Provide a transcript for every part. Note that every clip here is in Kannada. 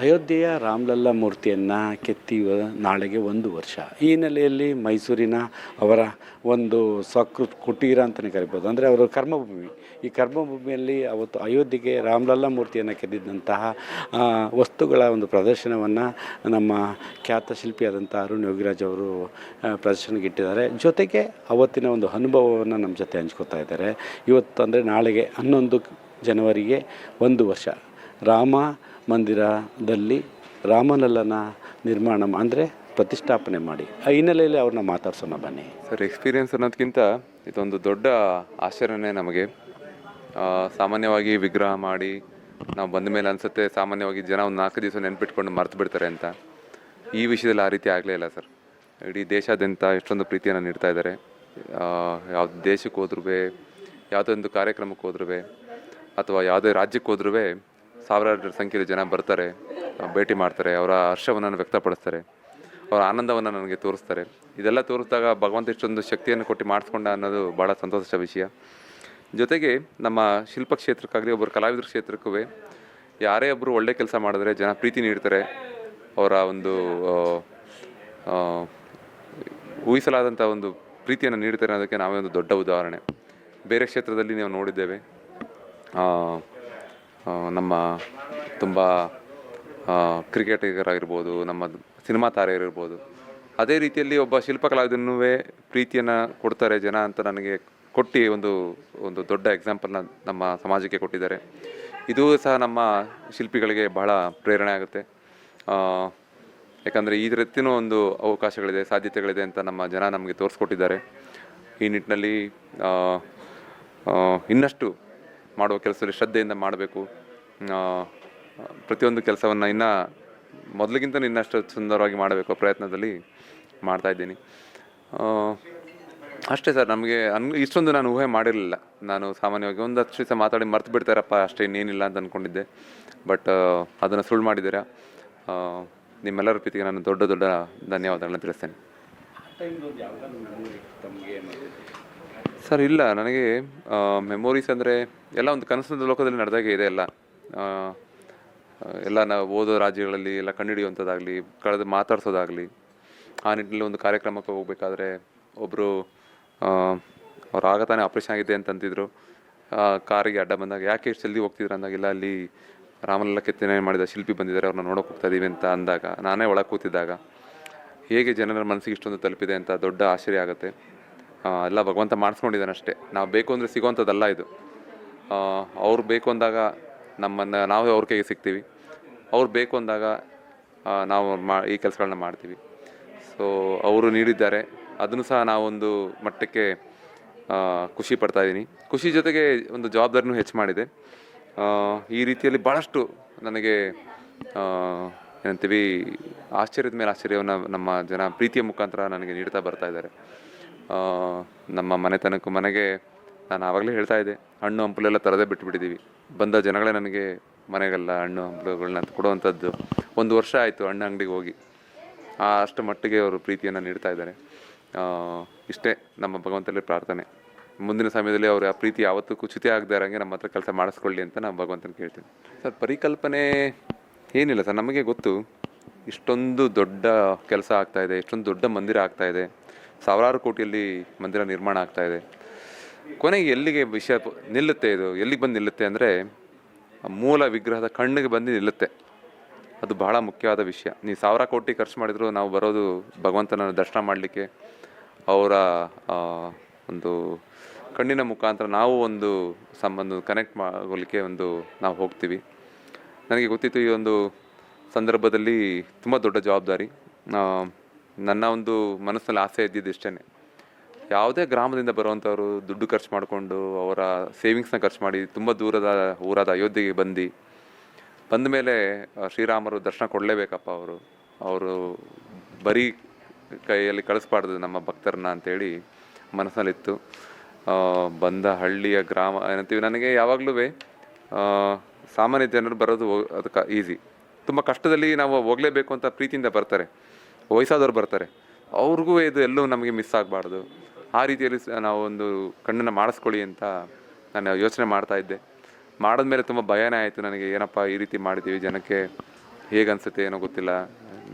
ಅಯೋಧ್ಯೆಯ ರಾಮಲಲ್ಲ ಮೂರ್ತಿಯನ್ನು ಕೆತ್ತಿಯುವ ನಾಳೆಗೆ ಒಂದು ವರ್ಷ. ಈ ಹಿನ್ನೆಲೆಯಲ್ಲಿ ಮೈಸೂರಿನ ಅವರ ಒಂದು ಸ್ವಕೃತ್ ಕುಟೀರ ಅಂತಲೇ ಕರಿಬೋದು. ಅಂದರೆ ಅವರ ಕರ್ಮಭೂಮಿ. ಈ ಕರ್ಮಭೂಮಿಯಲ್ಲಿ ಅವತ್ತು ಅಯೋಧ್ಯೆಗೆ ರಾಮಲಲ್ಲ ಮೂರ್ತಿಯನ್ನು ಕೆತ್ತಿದ್ದಂತಹ ವಸ್ತುಗಳ ಒಂದು ಪ್ರದರ್ಶನವನ್ನು ನಮ್ಮ ಖ್ಯಾತ ಶಿಲ್ಪಿಯಾದಂಥ ಅರುಣ್ ಯೋಗಿರಾಜ್ ಅವರು ಪ್ರದರ್ಶನಕ್ಕೆ ಇಟ್ಟಿದ್ದಾರೆ. ಜೊತೆಗೆ ಅವತ್ತಿನ ಒಂದು ಅನುಭವವನ್ನು ನಮ್ಮ ಜೊತೆ ಹಂಚ್ಕೋತಾ ಇದ್ದಾರೆ. ಇವತ್ತು ಅಂದರೆ ನಾಳೆಗೆ ಹನ್ನೊಂದು ಜನವರಿಗೆ ಒಂದು ವರ್ಷ. ರಾಮ ಮಂದಿರದಲ್ಲಿ ರಾಮಲಲ್ಲನ ನಿರ್ಮಾಣ ಅಂದರೆ ಪ್ರತಿಷ್ಠಾಪನೆ ಮಾಡಿ. ಆ ಹಿನ್ನೆಲೆಯಲ್ಲಿ ಅವ್ರನ್ನ ಮಾತಾಡ್ಸೋಣ ಬನ್ನಿ. ಸರ್ ಎಕ್ಸ್ಪೀರಿಯನ್ಸ್ ಅನ್ನೋದಕ್ಕಿಂತ ಇದೊಂದು ದೊಡ್ಡ ಆಶ್ಚರ್ಯನೇ ನಮಗೆ. ಸಾಮಾನ್ಯವಾಗಿ ವಿಗ್ರಹ ಮಾಡಿ ನಾವು ಬಂದ ಮೇಲೆ ಅನಿಸುತ್ತೆ ಸಾಮಾನ್ಯವಾಗಿ ಜನ ಒಂದು ನಾಲ್ಕು ದಿವಸ ನೆನ್ಪಿಟ್ಕೊಂಡು ಮರ್ತು ಬಿಡ್ತಾರೆ ಅಂತ. ಈ ವಿಷಯದಲ್ಲಿ ಆ ರೀತಿ ಆಗಲೇ ಇಲ್ಲ ಸರ್. ಇಡೀ ದೇಶಾದ್ಯಂತ ಎಷ್ಟೊಂದು ಪ್ರೀತಿಯನ್ನು ನೀಡ್ತಾ ಇದ್ದಾರೆ. ಯಾವ್ದು ದೇಶಕ್ಕೆ ಹೋದ್ರೂ ಯಾವುದೋ ಒಂದು ಕಾರ್ಯಕ್ರಮಕ್ಕೆ ಹೋದ್ರೂ ಅಥವಾ ಯಾವುದೇ ರಾಜ್ಯಕ್ಕೆ ಹೋದ್ರೂ ಸಾವಿರಾರು ಸಂಖ್ಯೆಯಲ್ಲಿ ಜನ ಬರ್ತಾರೆ ಭೇಟಿ ಮಾಡ್ತಾರೆ, ಅವರ ಹರ್ಷವನ್ನು ವ್ಯಕ್ತಪಡಿಸ್ತಾರೆ, ಅವರ ಆನಂದವನ್ನು ನನಗೆ ತೋರಿಸ್ತಾರೆ. ಇದೆಲ್ಲ ತೋರಿಸಿದಾಗ ಭಗವಂತ ಇಷ್ಟೊಂದು ಶಕ್ತಿಯನ್ನು ಕೊಟ್ಟು ಮಾಡಿಸ್ಕೊಂಡ ಅನ್ನೋದು ಭಾಳ ಸಂತೋಷದ ವಿಷಯ. ಜೊತೆಗೆ ನಮ್ಮ ಶಿಲ್ಪ ಕ್ಷೇತ್ರಕ್ಕಾಗಲಿ ಒಬ್ಬರು ಕಲಾವಿದರ ಕ್ಷೇತ್ರಕ್ಕೂ ಯಾರೇ ಒಬ್ಬರು ಒಳ್ಳೆ ಕೆಲಸ ಮಾಡಿದ್ರೆ, ಜನ ಪ್ರೀತಿ ನೀಡ್ತಾರೆ, ಅವರ ಒಂದು ಊಹಿಸಲಾದಂಥ ಒಂದು ಪ್ರೀತಿಯನ್ನು ನೀಡ್ತಾರೆ ಅನ್ನೋದಕ್ಕೆ ನಾವೇ ಒಂದು ದೊಡ್ಡ ಉದಾಹರಣೆ. ಬೇರೆ ಕ್ಷೇತ್ರದಲ್ಲಿ ನಾವು ನೋಡಿದ್ದೇವೆ. ನಮ್ಮ ತುಂಬ ಕ್ರಿಕೆಟಿಗರಾಗಿರ್ಬೋದು, ನಮ್ಮ ಸಿನಿಮಾ ತಾರೆಯರಿರ್ಬೋದು, ಅದೇ ರೀತಿಯಲ್ಲಿ ಒಬ್ಬ ಶಿಲ್ಪಕಲಾವಿದನೂ ಪ್ರೀತಿಯನ್ನು ಕೊಡ್ತಾರೆ ಜನ ಅಂತ ನನಗೆ ಕೊಟ್ಟು ಒಂದು ಒಂದು ದೊಡ್ಡ ಎಕ್ಸಾಂಪಲ್ನ ನಮ್ಮ ಸಮಾಜಕ್ಕೆ ಕೊಟ್ಟಿದ್ದಾರೆ. ಇದು ಸಹ ನಮ್ಮ ಶಿಲ್ಪಿಗಳಿಗೆ ಬಹಳ ಪ್ರೇರಣೆ ಆಗುತ್ತೆ. ಯಾಕಂದರೆ ಈ ರೀತಿಯೂ ಒಂದು ಅವಕಾಶಗಳಿದೆ, ಸಾಧ್ಯತೆಗಳಿದೆ ಅಂತ ನಮ್ಮ ಜನ ನಮಗೆ ತೋರಿಸ್ಕೊಟ್ಟಿದ್ದಾರೆ. ಈ ನಿಟ್ಟಿನಲ್ಲಿ ಇನ್ನಷ್ಟು ಮಾಡುವ ಕೆಲಸದಲ್ಲಿ ಶ್ರದ್ಧೆಯಿಂದ ಮಾಡಬೇಕು. ಪ್ರತಿಯೊಂದು ಕೆಲಸವನ್ನು ಇನ್ನೂ ಮೊದಲಿಗಿಂತ ಇನ್ನಷ್ಟು ಸುಂದರವಾಗಿ ಮಾಡಬೇಕು ಪ್ರಯತ್ನದಲ್ಲಿ ಮಾಡ್ತಾ ಇದ್ದೀನಿ. ಅಷ್ಟೇ ಸರ್, ನಮಗೆ ಅನ್, ಇಷ್ಟೊಂದು ನಾನು ಊಹೆ ಮಾಡಿರಲಿಲ್ಲ. ನಾನು ಸಾಮಾನ್ಯವಾಗಿ ಒಂದು ಹತ್ತು ದಿವಸ ಮಾತಾಡಿ ಮರ್ತು ಬಿಡ್ತಾರಪ್ಪ, ಅಷ್ಟೇ ಇನ್ನೇನಿಲ್ಲ ಅಂತ ಅಂದ್ಕೊಂಡಿದ್ದೆ ಬಟ್ ಅದನ್ನು ಸುಳ್ಳು ಮಾಡಿದ್ದೀರಾ? ನಿಮ್ಮೆಲ್ಲರ ಪ್ರೀತಿಗೆ ನಾನು ದೊಡ್ಡ ದೊಡ್ಡ ಧನ್ಯವಾದಗಳನ್ನ ತಿಳಿಸ್ತೇನೆ. ಸರ್, ಇಲ್ಲ. ನನಗೆ ಮೆಮೊರೀಸ್ ಅಂದರೆ ಎಲ್ಲ ಒಂದು ಕನಸಿನ ಲೋಕದಲ್ಲಿ ನಡೆದಾಗೆ ಇದೆ ಎಲ್ಲ. ಎಲ್ಲ ನಾವು ಓದೋ ರಾಜ್ಯಗಳಲ್ಲಿ, ಎಲ್ಲ ಕಂಡುಹಿಡಿಯುವಂಥದ್ದಾಗಲಿ, ಕಳೆದು ಮಾತಾಡ್ಸೋದಾಗಲಿ, ಆ ನಿಟ್ಟಿನಲ್ಲಿ ಒಂದು ಕಾರ್ಯಕ್ರಮಕ್ಕೆ ಹೋಗಬೇಕಾದ್ರೆ ಒಬ್ಬರು ಅವ್ರು ಆಗ ತಾನೇ ಆಪ್ರೇಷನ್ ಆಗಿದೆ ಅಂತಂತಿದ್ರು. ಕಾರಿಗೆ ಅಡ್ಡ ಬಂದಾಗ, ಯಾಕೆ ಇಷ್ಟು ಜಲ್ದಿ ಹೋಗ್ತಿದ್ರು ಅಂದಾಗೆಲ್ಲ ಅಲ್ಲಿ ರಾಮಲಲ್ಲ ಕೆತ್ತನೆ ಮಾಡಿದ ಶಿಲ್ಪಿ ಬಂದಿದ್ದಾರೆ, ಅವ್ರನ್ನ ನೋಡೋಕೆ ಹೋಗ್ತಾ ಇದೀವಿ ಅಂತ ಅಂದಾಗ, ನಾನೇ ಒಳಗೆ ಕೂತಿದ್ದಾಗ, ಹೇಗೆ ಜನರ ಮನಸ್ಸಿಗೆ ಇಷ್ಟೊಂದು ತಲುಪಿದೆ ಅಂತ ದೊಡ್ಡ ಆಶ್ಚರ್ಯ ಆಗುತ್ತೆ. ಎಲ್ಲ ಭಗವಂತ ಮಾಡಿಸ್ಕೊಂಡಿದ್ದಾನೆ ಅಷ್ಟೇ. ನಾವು ಬೇಕು ಅಂದರೆ ಸಿಗೋವಂಥದ್ದಲ್ಲ ಇದು. ಅವ್ರು ಬೇಕು ಅಂದಾಗ ನಮ್ಮನ್ನು ನಾವೇ ಅವ್ರ ಕೈಗೆ ಸಿಗ್ತೀವಿ. ಅವ್ರು ಬೇಕು ಅಂದಾಗ ನಾವು ಮಾ, ಈ ಕೆಲಸಗಳನ್ನ ಮಾಡ್ತೀವಿ. ಸೊ ಅವರು ನೀಡಿದ್ದಾರೆ. ಅದನ್ನು ಸಹ ನಾವೊಂದು ಮಟ್ಟಕ್ಕೆ ಖುಷಿ ಪಡ್ತಾ ಇದ್ದೀನಿ ಖುಷಿ ಜೊತೆಗೆ ಒಂದು ಜವಾಬ್ದಾರಿನೂ ಹೆಚ್ಚು ಮಾಡಿದೆ. ಈ ರೀತಿಯಲ್ಲಿ ಭಾಳಷ್ಟು ನನಗೆ ಏನಂತೀವಿ, ಆಶ್ಚರ್ಯದ ಮೇಲೆ ಆಶ್ಚರ್ಯವನ್ನು ನಮ್ಮ ಜನ ಪ್ರೀತಿಯ ಮುಖಾಂತರ ನನಗೆ ನೀಡ್ತಾ ಬರ್ತಾ ಇದ್ದಾರೆ. ನಮ್ಮ ಮನೆತನಕ್ಕೂ ಮನೆಗೆ ನಾನು ಆವಾಗಲೇ ಹೇಳ್ತಾ ಇದ್ದೆ, ಹಣ್ಣು ಹಂಪಲೆಲ್ಲ ತರದೇ ಬಿಟ್ಬಿಟ್ಟಿದ್ದೀವಿ. ಬಂದ ಜನಗಳೇ ನನಗೆ ಮನೆಗೆಲ್ಲ ಹಣ್ಣು ಹಂಪಲುಗಳನ್ನ ಕೊಡುವಂಥದ್ದು. ಒಂದು ವರ್ಷ ಆಯಿತು ಹಣ್ಣು ಅಂಗಡಿಗೆ ಹೋಗಿ. ಅಷ್ಟು ಮಟ್ಟಿಗೆ ಅವರು ಪ್ರೀತಿಯನ್ನು ನೀಡ್ತಾ ಇದ್ದಾರೆ. ಇಷ್ಟೇ ನಮ್ಮ ಭಗವಂತನಲ್ಲಿ ಪ್ರಾರ್ಥನೆ. ಮುಂದಿನ ಸಮಯದಲ್ಲಿ ಅವರು ಆ ಪ್ರೀತಿ ಯಾವತ್ತೂ ಕುಚಿತ ಆಗದೇ ಇರೋಂಗೆ ನಮ್ಮ ಹತ್ರ ಕೆಲಸ ಮಾಡಿಸ್ಕೊಳ್ಳಿ ಅಂತ ನಾನು ಭಗವಂತನ ಕೇಳ್ತೀನಿ. ಸರ್, ಪರಿಕಲ್ಪನೆ ಏನಿಲ್ಲ ಸರ್, ನಮಗೆ ಗೊತ್ತು ಇಷ್ಟೊಂದು ದೊಡ್ಡ ಕೆಲಸ ಆಗ್ತಾಯಿದೆ ಇಷ್ಟೊಂದು ದೊಡ್ಡ ಮಂದಿರ ಆಗ್ತಾಯಿದೆ ಸಾವಿರಾರು ಕೋಟಿಯಲ್ಲಿ ಮಂದಿರ ನಿರ್ಮಾಣ ಆಗ್ತಾ ಇದೆ. ಕೊನೆಗೆ ಎಲ್ಲಿಗೆ ವಿಷಯ ನಿಲ್ಲುತ್ತೆ ಇದು? ಎಲ್ಲಿಗೆ ಬಂದು ನಿಲ್ಲುತ್ತೆ ಅಂದರೆ ಮೂಲ ವಿಗ್ರಹದ ಕಣ್ಣಿಗೆ ಬಂದು ನಿಲ್ಲುತ್ತೆ. ಅದು ಬಹಳ ಮುಖ್ಯವಾದ ವಿಷಯ. ನೀವು ಸಾವಿರ ಕೋಟಿ ಖರ್ಚು ಮಾಡಿದರೂ ನಾವು ಬರೋದು ಭಗವಂತನ ದರ್ಶನ ಮಾಡಲಿಕ್ಕೆ. ಅವರ ಒಂದು ಕಣ್ಣಿನ ಮುಖಾಂತರ ನಾವು ಒಂದು ಸಂಬಂಧ ಕನೆಕ್ಟ್ ಮಾಡೋಲಿಕ್ಕೆ ಒಂದು ನಾವು ಹೋಗ್ತೀವಿ. ನನಗೆ ಗೊತ್ತಿತ್ತು ಈ ಒಂದು ಸಂದರ್ಭದಲ್ಲಿ ತುಂಬ ದೊಡ್ಡ ಜವಾಬ್ದಾರಿ. ನನ್ನ ಒಂದು ಮನಸ್ಸಿನಲ್ಲಿ ಆಸೆ ಇದ್ದಿದ್ದು ಇಷ್ಟೇ ಯಾವುದೇ ಗ್ರಾಮದಿಂದ ಬರುವಂಥವ್ರು ದುಡ್ಡು ಖರ್ಚು ಮಾಡಿಕೊಂಡು ಅವರ ಸೇವಿಂಗ್ಸ್ನ ಖರ್ಚು ಮಾಡಿ ತುಂಬ ದೂರದ ಊರಾದ ಅಯೋಧ್ಯೆಗೆ ಬಂದು, ಬಂದ ಮೇಲೆ ಶ್ರೀರಾಮರು ದರ್ಶನ ಕೊಡಲೇಬೇಕಪ್ಪ ಅವರು. ಅವರು ಬರೀ ಕೈಯಲ್ಲಿ ಕಳಿಸ್ಬಾರ್ದು ನಮ್ಮ ಭಕ್ತರನ್ನ ಅಂತೇಳಿ ಮನಸ್ಸಲ್ಲಿತ್ತು. ಬಂದ ಹಳ್ಳಿಯ ಗ್ರಾಮ, ಏನಂತೀವಿ, ನನಗೆ ಯಾವಾಗಲೂ ಸಾಮಾನ್ಯ ಜನರು ಬರೋದು ಅದಕ್ಕೆ ಈಸಿ ತುಂಬ ಕಷ್ಟದಲ್ಲಿ ನಾವು ಹೋಗಲೇಬೇಕು ಅಂತ ಪ್ರೀತಿಯಿಂದ ಬರ್ತಾರೆ. ವಯಸ್ಸಾದವ್ರು ಬರ್ತಾರೆ. ಅವ್ರಿಗೂ ಇದು ಎಲ್ಲೂ ನಮಗೆ ಮಿಸ್ ಆಗಬಾರ್ದು. ಆ ರೀತಿಯಲ್ಲಿ ನಾವು ಒಂದು ಕಣ್ಣನ್ನು ಮಾಡಿಸ್ಕೊಳ್ಳಿ ಅಂತ ನಾನು ಯೋಚನೆ ಮಾಡ್ತಾ ಇದ್ದೆ. ಮಾಡಿದ್ಮೇಲೆ ತುಂಬ ಭಯನೇ ಆಯಿತು ನನಗೆ, ಏನಪ್ಪ ಈ ರೀತಿ ಮಾಡಿದ್ದೀವಿ, ಜನಕ್ಕೆ ಹೇಗೆ ಅನಿಸುತ್ತೆ ಏನೋ ಗೊತ್ತಿಲ್ಲ.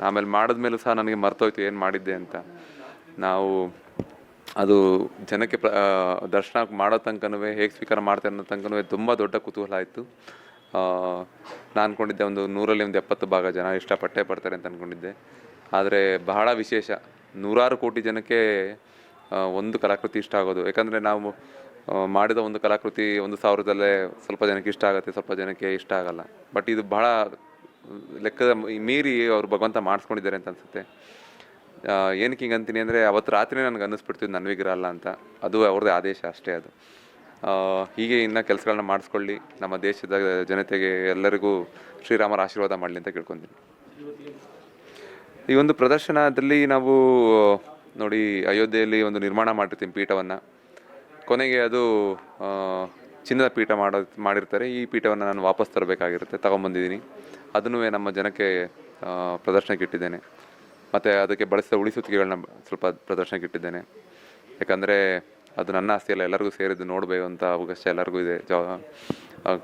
ಆಮೇಲೆ ಮಾಡಿದ್ಮೇಲೂ ಸಹ ನನಗೆ ಮರ್ತೋಯ್ತು, ಏನು ಮಾಡಿದ್ದೆ ಅಂತ. ನಾವು ಅದು ಜನಕ್ಕೆ ಪ್ರ ದರ್ಶನ ಮಾಡೋ ತನಕನೂ ಹೇಗೆ ಸ್ವೀಕಾರ ಮಾಡ್ತಾರೆ ಅನ್ನೋ ತನಕನೂ ತುಂಬ ದೊಡ್ಡ ಕುತೂಹಲ ಆಯಿತು. ನಾನು ಅಂದ್ಕೊಂಡಿದ್ದೆ ಒಂದು ನೂರಲ್ಲಿ ಒಂದು ಎಪ್ಪತ್ತು ಭಾಗ ಜನ ಇಷ್ಟಪಟ್ಟೇ ಪಡ್ತಾರೆ ಅಂತ ಅಂದ್ಕೊಂಡಿದ್ದೆ ಆದರೆ ಬಹಳ ವಿಶೇಷ. ನೂರಾರು ಕೋಟಿ ಜನಕ್ಕೆ ಒಂದು ಕಲಾಕೃತಿ ಇಷ್ಟ ಆಗೋದು. ಯಾಕಂದರೆ ನಾವು ಮಾಡಿದ ಒಂದು ಕಲಾಕೃತಿ ಒಂದು ಸಾವಿರದಲ್ಲೇ ಸ್ವಲ್ಪ ಜನಕ್ಕೆ ಇಷ್ಟ ಆಗುತ್ತೆ, ಸ್ವಲ್ಪ ಜನಕ್ಕೆ ಇಷ್ಟ ಆಗಲ್ಲ. ಬಟ್ ಇದು ಬಹಳ, ಲೆಕ್ಕದ ಮೀರಿ ಅವರು ಭಗವಂತ ಮಾಡಿಸ್ಕೊಂಡಿದ್ದಾರೆ ಅಂತ ಅನಿಸುತ್ತೆ. ಏನಕ್ಕೆ ಹಿಂಗೆ ಅಂತೀನಿ ಅಂದರೆ, ಅವತ್ತು ರಾತ್ರಿ ನನಗೆ ಅನ್ನಿಸ್ಬಿಡ್ತೀವಿ ನನ್ನ ವಿಗ್ರಹ ಅಲ್ಲ ಅಂತ. ಅದು ಅವ್ರದ್ದೇ ಆದೇಶ ಅಷ್ಟೇ ಅದು. ಹೀಗೆ ಇನ್ನು ಕೆಲಸಗಳನ್ನ ಮಾಡಿಸ್ಕೊಳ್ಳಿ. ನಮ್ಮ ದೇಶದ ಜನತೆಗೆ ಎಲ್ಲರಿಗೂ ಶ್ರೀರಾಮರ ಆಶೀರ್ವಾದ ಮಾಡಲಿ ಅಂತ ಕೇಳ್ಕೊತೀನಿ. ಈ ಒಂದು ಪ್ರದರ್ಶನದಲ್ಲಿ ನಾವು, ನೋಡಿ, ಅಯೋಧ್ಯೆಯಲ್ಲಿ ಒಂದು ನಿರ್ಮಾಣ ಮಾಡಿರ್ತೀವಿ ಪೀಠವನ್ನು. ಕೊನೆಗೆ ಅದು ಚಿನ್ನದ ಪೀಠ ಮಾಡೋ, ಮಾಡಿರ್ತಾರೆ. ಈ ಪೀಠವನ್ನು ನಾನು ವಾಪಸ್ ತರಬೇಕಾಗಿರುತ್ತೆ, ತಗೊಂಬಂದಿದ್ದೀನಿ. ಅದನ್ನು ನಮ್ಮ ಜನಕ್ಕೆ ಪ್ರದರ್ಶನಕ್ಕೆ ಇಟ್ಟಿದ್ದೇನೆ. ಮತ್ತು ಅದಕ್ಕೆ ಬಳಸಿದ ಉಳಿಸುತ್ತಿಗೆಗಳನ್ನ ಸ್ವಲ್ಪ ಪ್ರದರ್ಶನಕ್ಕೆ ಇಟ್ಟಿದ್ದೇನೆ. ಯಾಕಂದರೆ ಅದು ನನ್ನ ಆಸ್ತಿಯಲ್ಲ, ಎಲ್ಲರಿಗೂ ಸೇರಿದ್ದು ನೋಡಬೇಕು ಅಂತ ಅವಕಾಶ ಎಲ್ಲರಿಗೂ ಇದೆ. ಜ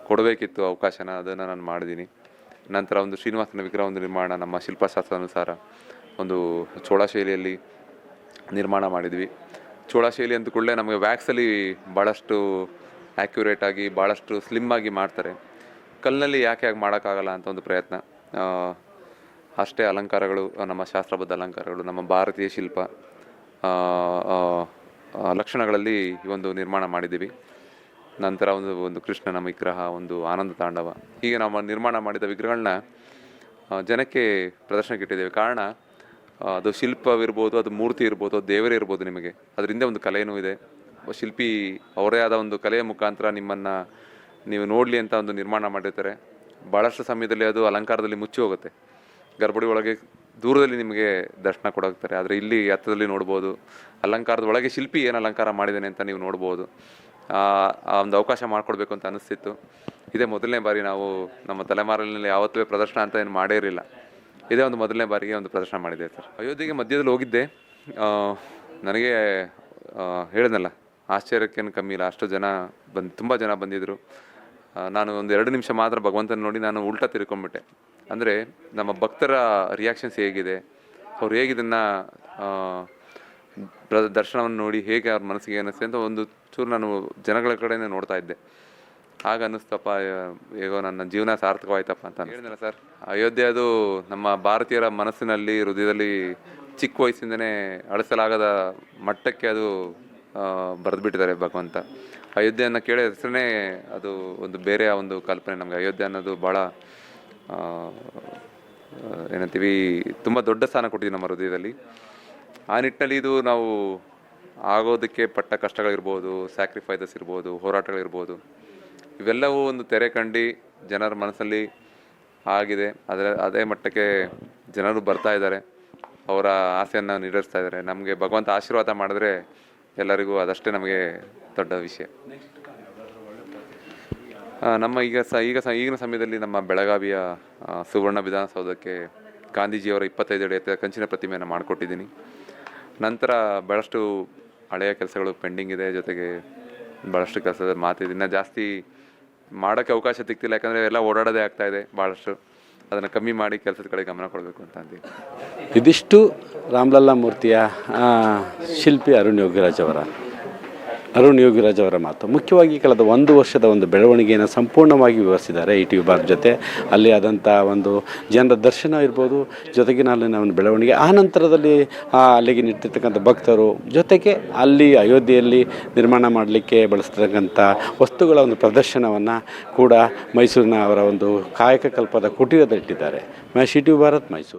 ಕೊಡಬೇಕಿತ್ತು ಅವಕಾಶನ, ಅದನ್ನು ನಾನು ಮಾಡಿದ್ದೀನಿ. ನಂತರ ಒಂದು ಶ್ರೀನಿವಾಸನ ವಿಗ್ರಹ ಒಂದು ನಿರ್ಮಾಣ, ನಮ್ಮ ಶಿಲ್ಪಶಾಸ್ತ್ರ ಅನುಸಾರ ಒಂದು ಚೋಳ ಶೈಲಿಯಲ್ಲಿ ನಿರ್ಮಾಣ ಮಾಡಿದ್ವಿ. ಚೋಳ ಶೈಲಿ ಅಂತ ಕೂಡಲೇ ನಮಗೆ ವ್ಯಾಕ್ಸಲ್ಲಿ ಭಾಳಷ್ಟು ಆ್ಯಕ್ಯುರೇಟಾಗಿ ಭಾಳಷ್ಟು ಸ್ಲಿಮ್ ಆಗಿ ಮಾಡ್ತಾರೆ. ಕಲ್ಲಿನಲ್ಲಿ ಯಾಕೆ ಯಾಕೆ ಮಾಡೋಕ್ಕಾಗಲ್ಲ ಅಂತ ಒಂದು ಪ್ರಯತ್ನ. ಅಷ್ಟೇ ಅಲಂಕಾರಗಳು, ನಮ್ಮ ಶಾಸ್ತ್ರಬದ್ಧ ಅಲಂಕಾರಗಳು, ನಮ್ಮ ಭಾರತೀಯ ಶಿಲ್ಪ ಲಕ್ಷಣಗಳಲ್ಲಿ ಈ ಒಂದು ನಿರ್ಮಾಣ ಮಾಡಿದ್ದೀವಿ. ನಂತರ ಒಂದು ಒಂದು ಕೃಷ್ಣನ ವಿಗ್ರಹ, ಒಂದು ಆನಂದ ತಾಂಡವ. ಹೀಗೆ ನಾವು ನಿರ್ಮಾಣ ಮಾಡಿದ ವಿಗ್ರಹಗಳನ್ನ ಜನಕ್ಕೆ ಪ್ರದರ್ಶನಕ್ಕೆ ಇಟ್ಟಿದ್ದೇವೆ. ಕಾರಣ ಅದು ಶಿಲ್ಪವಿರ್ಬೋದು, ಅದು ಮೂರ್ತಿ ಇರ್ಬೋದು, ಅದು ದೇವರೇ ಇರ್ಬೋದು ನಿಮಗೆ. ಅದರಿಂದ ಒಂದು ಕಲೆಯೂ ಇದೆ. ಶಿಲ್ಪಿ ಅವರೇ ಆದ ಒಂದು ಕಲೆಯ ಮುಖಾಂತರ ನಿಮ್ಮನ್ನು ನೀವು ನೋಡಲಿ ಅಂತ ಒಂದು ನಿರ್ಮಾಣ ಮಾಡಿರ್ತಾರೆ. ಭಾಳಷ್ಟು ಸಮಯದಲ್ಲಿ ಅದು ಅಲಂಕಾರದಲ್ಲಿ ಮುಚ್ಚಿ ಹೋಗುತ್ತೆ. ಗರ್ಭಡಿ ಒಳಗೆ ದೂರದಲ್ಲಿ ನಿಮಗೆ ದರ್ಶನ ಕೊಡೋಗ್ತಾರೆ ಆದರೆ ಇಲ್ಲಿ ಹತ್ತದಲ್ಲಿ ನೋಡ್ಬೋದು. ಅಲಂಕಾರದ ಒಳಗೆ ಶಿಲ್ಪಿ ಏನು ಅಲಂಕಾರ ಮಾಡಿದ್ದಾನೆ ಅಂತ ನೀವು ನೋಡ್ಬೋದು. ಒಂದು ಅವಕಾಶ ಮಾಡಿಕೊಡ್ಬೇಕು ಅಂತ ಅನಿಸ್ತಿತ್ತು. ಇದೇ ಮೊದಲನೇ ಬಾರಿ ನಾವು ನಮ್ಮ ತಲೆಮಾರಿನಲ್ಲಿ ಯಾವತ್ತೂ ಪ್ರದರ್ಶನ ಅಂತ ಏನು ಮಾಡೇ ಇರಲಿಲ್ಲ. ಇದೇ ಒಂದು ಮೊದಲನೇ ಬಾರಿಗೆ ಒಂದು ಪ್ರದರ್ಶನ ಮಾಡಿದೆ ಸರ್. ಅಯೋಧ್ಯೆಗೆ ಮಧ್ಯದಲ್ಲಿ ಹೋಗಿದ್ದೆ. ಆ, ನನಗೆ ಆ, ಹೇಳಿದ್ನಲ್ಲ ಆಶ್ಚರ್ಯಕ್ಕೇನು ಕಮ್ಮಿ ಇಲ್ಲ. ಅಷ್ಟು ಜನ ಬಂದು ತುಂಬ ಜನ ಬಂದಿದ್ದರು ನಾನು ಒಂದು ಎರಡು ನಿಮಿಷ ಮಾತ್ರ ಭಗವಂತನ ನೋಡಿ ನಾನು ಉಲ್ಟಾ ತಿರ್ಕೊಂಡ್ಬಿಟ್ಟೆ ಅಂದರೆ ನಮ್ಮ ಭಕ್ತರ ರಿಯಾಕ್ಷನ್ಸ್ ಹೇಗಿದೆ. ಅವ್ರು ಹೇಗಿದನ್ನು ದರ್ಶನವನ್ನು ನೋಡಿ ಹೇಗೆ ಅವ್ರ ಮನಸ್ಸಿಗೆ ಅನ್ನಿಸ್ತೆ ಅಂತ ಒಂದು ಚೂರು ನಾನು ಜನಗಳ ಕಡೆನೇ ನೋಡ್ತಾ ಇದ್ದೆ. ಆಗ ಅನ್ನಿಸ್ತಪ್ಪ ಹೇಗೋ ನನ್ನ ಜೀವನ ಸಾರ್ಥಕವಾಯ್ತಪ್ಪ ಅಂತ ಹೇಳಿದ್ನಲ್ಲ ಸರ್? ಅಯೋಧ್ಯೆ ಅದು ನಮ್ಮ ಭಾರತೀಯರ ಮನಸ್ಸಿನಲ್ಲಿ ಹೃದಯದಲ್ಲಿ ಚಿಕ್ಕ ವಯಸ್ಸಿಂದನೇ ಅಳಿಸಲಾಗದ ಮಟ್ಟಕ್ಕೆ ಅದು ಬರೆದುಬಿಟ್ಟಿದ್ದಾರೆ ಭಗವಂತ. ಅಯೋಧ್ಯೆ ಅನ್ನ ಕೇಳಿದ ಹೆಸರೇ ಅದು ಒಂದು ಬೇರೆ ಒಂದು ಕಲ್ಪನೆ ನಮಗೆ. ಅಯೋಧ್ಯೆ ಅನ್ನೋದು ಭಾಳ ಏನಂತೀವಿ ತುಂಬ ದೊಡ್ಡ ಸ್ಥಾನ ಕೊಟ್ಟಿದ್ದೀವಿ ನಮ್ಮ ಹೃದಯದಲ್ಲಿ. ಆ ನಿಟ್ಟಿನಲ್ಲಿ ಇದು ನಾವು ಆಗೋದಕ್ಕೆ ಪಟ್ಟ ಕಷ್ಟಗಳಿರ್ಬೋದು ಸ್ಯಾಕ್ರಿಫೈಸಸ್ ಇರ್ಬೋದು, ಹೋರಾಟಗಳಿರ್ಬೋದು. ಇವೆಲ್ಲವೂ ಒಂದು ತೆರೆ ಕಂಡು ಜನರ ಮನಸ್ಸಲ್ಲಿ ಆಗಿದೆ. ಅದರ, ಅದೇ ಮಟ್ಟಕ್ಕೆ ಜನರು ಬರ್ತಾ ಇದ್ದಾರೆ. ಅವರ ಆಸೆಯನ್ನು ಈಡೇರಿಸ್ತಾ ಇದ್ದಾರೆ. ನಮಗೆ ಭಗವಂತ ಆಶೀರ್ವಾದ ಮಾಡಿದ್ರೆ ಎಲ್ಲರಿಗೂ ಅದಷ್ಟೇ ನಮಗೆ ದೊಡ್ಡ ವಿಷಯ. ನಮ್ಮ ಈಗ ಸ ಈಗ ಸ, ಈಗಿನ ಸಮಯದಲ್ಲಿ ನಮ್ಮ ಬೆಳಗಾವಿಯ ಸುವರ್ಣ ವಿಧಾನಸೌಧಕ್ಕೆ ಗಾಂಧೀಜಿಯವರ ಇಪ್ಪತ್ತೈದು ಅಡಿ ಎತ್ತರ ಕಂಚಿನ ಪ್ರತಿಮೆಯನ್ನು ಮಾಡಿಕೊಟ್ಟಿದ್ದೀನಿ. ನಂತರ ಭಾಳಷ್ಟು ಹಳೆಯ ಕೆಲಸಗಳು ಪೆಂಡಿಂಗ್ ಇದೆ, ಜೊತೆಗೆ ಭಾಳಷ್ಟು ಕೆಲಸದ ಮಾತಿದೆ ಇನ್ನು ಜಾಸ್ತಿ ಮಾಡೋಕ್ಕೆ ಅವಕಾಶ ಸಿಗ್ತಿಲ್ಲ, ಯಾಕಂದರೆ ಎಲ್ಲ ಓಡಾಡೋದೇ ಆಗ್ತಾ ಇದೆ ಭಾಳಷ್ಟು ಅದನ್ನು ಕಮ್ಮಿ ಮಾಡಿ ಕೆಲಸದ ಕಡೆ ಗಮನ ಕೊಡಬೇಕು ಅಂತ ಅಂತೀವಿ ಇದಿಷ್ಟು ರಾಮ್ಲಲ್ಲಾ ಮೂರ್ತಿಯ ಶಿಲ್ಪಿ ಅರುಣ್ ಯೋಗಿರಾಜ್ ಅವರ ಅರುಣ್ ಯೋಗಿರಾಜ್ ಅವರ ಮಾತು. ಮುಖ್ಯವಾಗಿ ಕಳೆದ ಒಂದು ವರ್ಷದ ಒಂದು ಬೆಳವಣಿಗೆಯನ್ನು ಸಂಪೂರ್ಣವಾಗಿ ವಿವರಿಸಿದ್ದಾರೆ ಈ ಟಿ ವಿ ಭಾರತ್ ಜೊತೆ. ಅಲ್ಲಿ ಆದಂಥ ಒಂದು ಜನರ ದರ್ಶನ ಇರ್ಬೋದು, ಜೊತೆಗಿನ ಅಲ್ಲಿನ ಒಂದು ಬೆಳವಣಿಗೆ. ಆ ನಂತರದಲ್ಲಿ ಅಲ್ಲಿಗೆ ನಿಂತಿರ್ತಕ್ಕಂಥ ಭಕ್ತರು ಜೊತೆಗೆ ಅಲ್ಲಿ ಅಯೋಧ್ಯೆಯಲ್ಲಿ ನಿರ್ಮಾಣ ಮಾಡಲಿಕ್ಕೆ ಬಳಸ್ತಕ್ಕಂಥ ವಸ್ತುಗಳ ಒಂದು ಪ್ರದರ್ಶನವನ್ನು ಕೂಡ ಮೈಸೂರಿನ ಅವರ ಒಂದು ಕಾಯಕ ಕಲ್ಪದ ಕುಟೀರದಲ್ಲಿಟ್ಟಿದ್ದಾರೆ. My T V Bharat Mysuru.